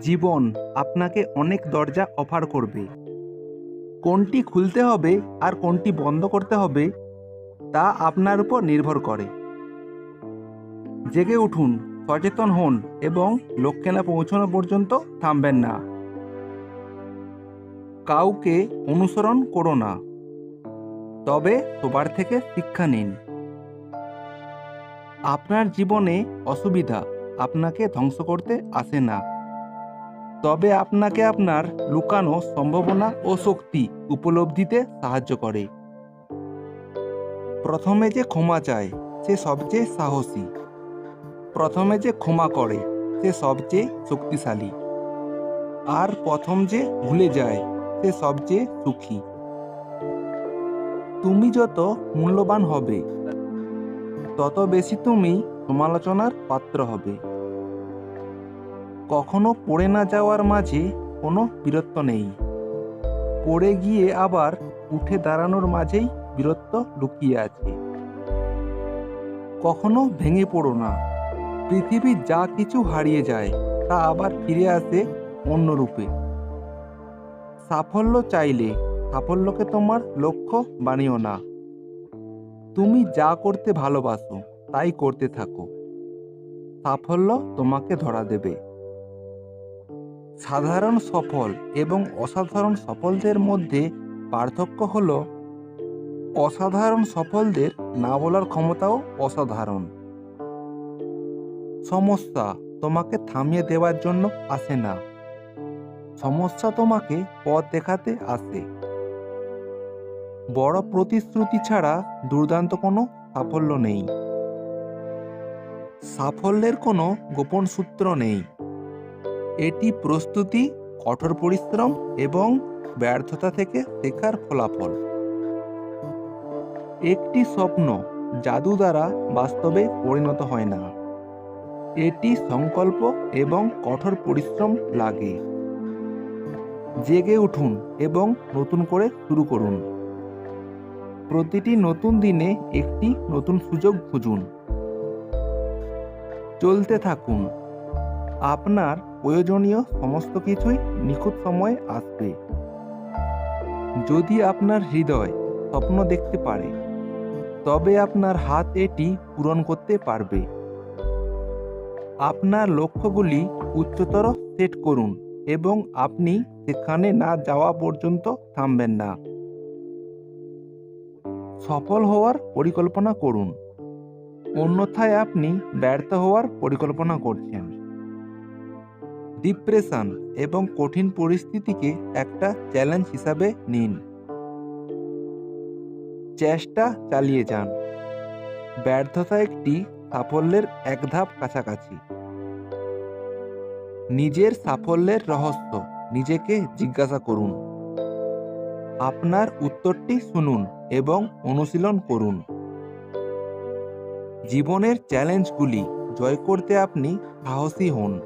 জীবন আপনাকে অনেক দরজা অফার করবে। কোনটি খুলতে হবে আর কোনটি বন্ধ করতে হবে, তা আপনার উপর নির্ভর করে। জেগে উঠুন, সচেতন হন এবং লক্ষ্যে না পৌঁছানো পর্যন্ত থামবেন না। কাউকে অনুসরণ করো না। তবে সবার থেকে শিক্ষা নিন। আপনার জীবনে অসুবিধা আপনাকে ধ্বংস করতে আসে না। তবে আপনাকে আপনার লুকানো সম্ভাবনা ও শক্তি উপলব্ধিতে সাহায্য করে। প্রথমে যে ক্ষমা চায়, সে সবচেয়ে সাহসী। প্রথমে যে ক্ষমা করে, সে সবচেয়ে শক্তিশালী। আর প্রথম যে ভুলে যায়, সে সবচেয়ে সুখী। তুমি যত মূল্যবান হবে, তত বেশি তুমি সমালোচনার পাত্র হবে। কখনো পড়ে না যাওয়ার মাঝে কোনো বীরত্ব নেই। পড়ে গিয়ে আবার উঠে দাঁড়ানোর মাঝেই বীরত্ব লুকিয়ে আছে। কখনো ভেঙে পড়ো না। পৃথিবীর যা কিছু হারিয়ে যায়, তা আবার ফিরে আসে অন্য রূপে। সাফল্য চাইলে সাফল্যকে তোমার লক্ষ্য বানিও না। তুমি যা করতে ভালোবাসো, তাই করতে থাকো। সাফল্য তোমাকে ধরা দেবে। সাধারণ সফল এবং অসাধারণ সফলদের মধ্যে পার্থক্য হল অসাধারণ সফলদের না বলার ক্ষমতাও অসাধারণ। সমস্যা তোমাকে থামিয়ে দেওয়ার জন্য আসে না। সমস্যা তোমাকে পথ দেখাতে আসে। বড় প্রতিশ্রুতি ছাড়া দুর্দান্ত কোনো সাফল্য নেই। সাফল্যের কোনো গোপন সূত্র নেই। এটি প্রস্তুতি, কঠোর পরিশ্রম এবং ব্যর্থতা থেকে শেখার ফলাফল। একটি স্বপ্ন জাদু দ্বারা বাস্তবে পরিণত হয় না। এটি সংকল্প এবং কঠোর পরিশ্রম লাগে। জেগে উঠুন এবং নতুন করে শুরু করুন। প্রতিটি নতুন দিনে একটি নতুন সুযোগ খুঁজুন। চলতে থাকুন। আপনার প্রয়োজনীয় সমস্ত কিছুই নিখুঁত সময়ে আসবে। যদি আপনার হৃদয় স্বপ্ন দেখতে পারে, তবে আপনার হাত এটি পূরণ করতে পারবে। আপনার লক্ষ্যগুলি উচ্চতর সেট করুন এবং আপনি সেখানে না যাওয়া পর্যন্ত থামবেন না। সফল হওয়ার পরিকল্পনা করুন। অন্যথায় আপনি ব্যর্থ হওয়ার পরিকল্পনা করছেন। ডিপ্রেশন এবং কঠিন পরিস্থিতিকে একটা চ্যালেঞ্জ হিসাবে নিন। চেষ্টা চালিয়ে যান। ব্যর্থতা একটি সাফল্যের এক ধাপ কাছাকাছি। নিজের সাফল্যের রহস্য নিজেকে জিজ্ঞাসা করুন। আপনার উত্তরটি শুনুন এবং অনুশীলন করুন। জীবনের চ্যালেঞ্জগুলি জয় করতে আপনি সাহসী হন।